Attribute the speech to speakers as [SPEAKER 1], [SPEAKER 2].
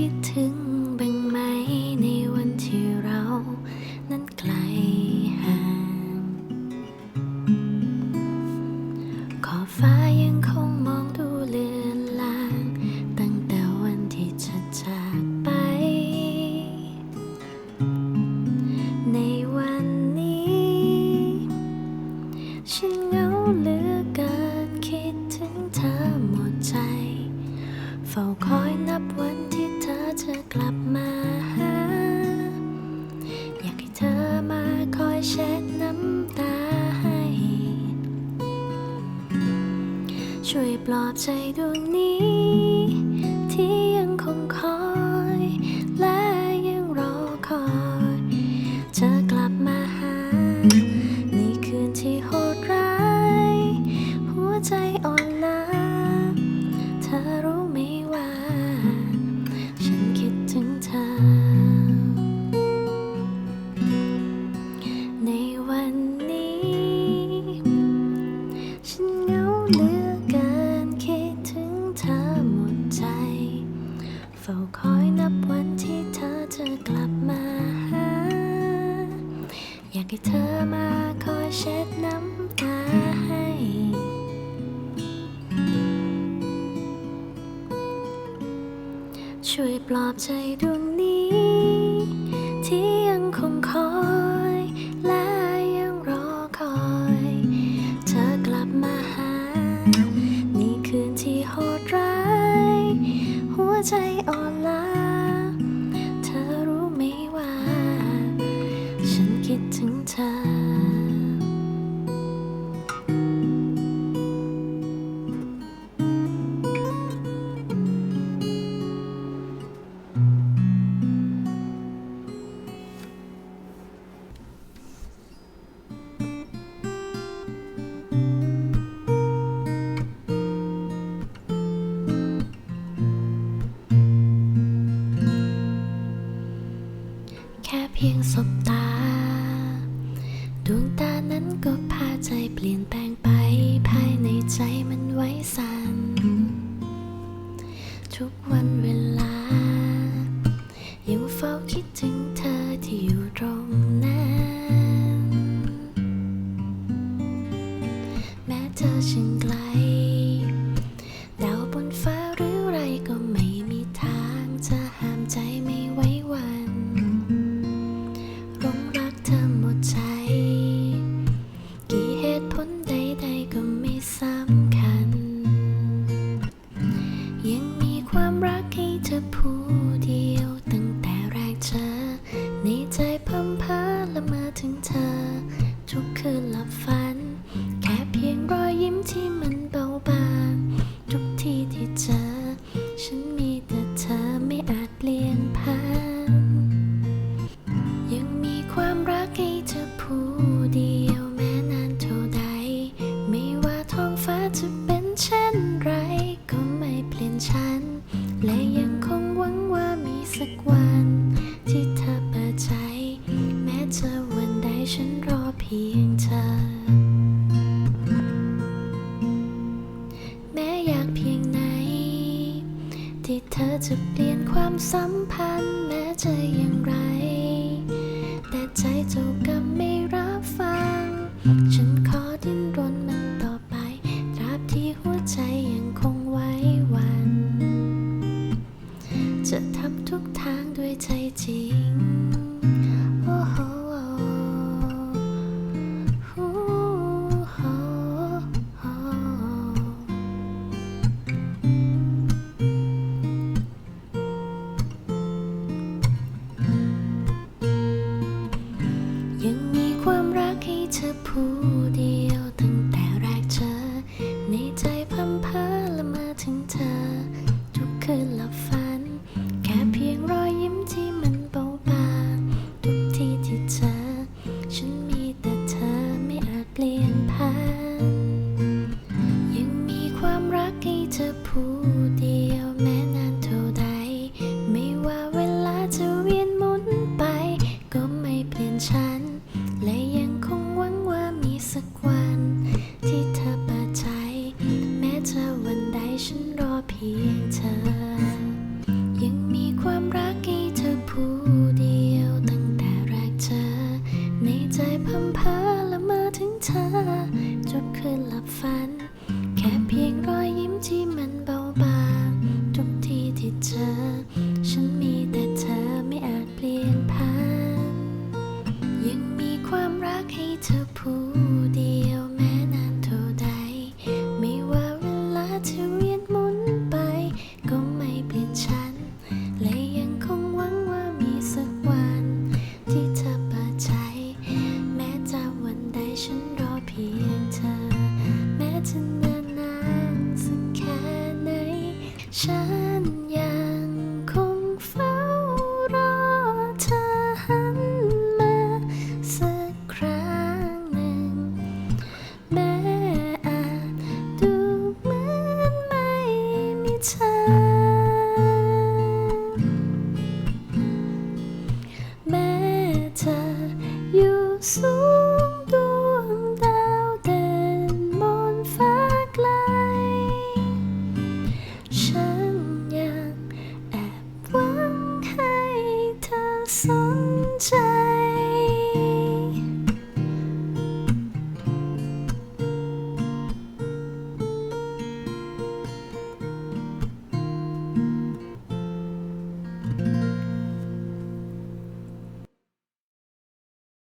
[SPEAKER 1] คิดถึงบ้างไหมในวันที่เรา นั้นไกลห่าง ขอฟ้ายังคงมองดูเลือนลาง ตั้งแต่วันที่ฉันจากไป ในวันนี้ฉัน ช่วยปลอบใจดวงนี้ ที่ยังคงคอย ฝ้าคอยนับวันที่เธอจะกลับมาหา อยากให้เธอมาคอยเช็ดน้ำตาให้ช่วยปลอบใจดวงนี้ ที่ day or night. เพียงสบตา ดวงตานั้นก็พาใจเปลี่ยนแปลงไป ภายในใจมันไว้สัน่นทุกวันเวลา ยังเฝ้าคิดถึงเธอที่อยู่ตรงนั้น นรอเพียงเธอ แม้อยากเพียงไหน ที่เธอจะเปลี่ยนความสัมพันธ์ แม้จะอย่างไร แต่ใจเจ้าก็ไม่รับฟัง ฉันขอดิ้นรนมันต่อไป ตราบที่หัวใจยังคงไว้วัน จะทำทุกทางด้วยใจจริงำเพ้และมาถึงเธอทุกคืนหลับฝัน แค่เพียงรอยยิ้มที่มันเบาบาง ทุกทีที่เจอ ฉันมีแต่เธอไม่อาจเปลี่ยนผ่าน ยังมีความรักให้เธอพูก 衬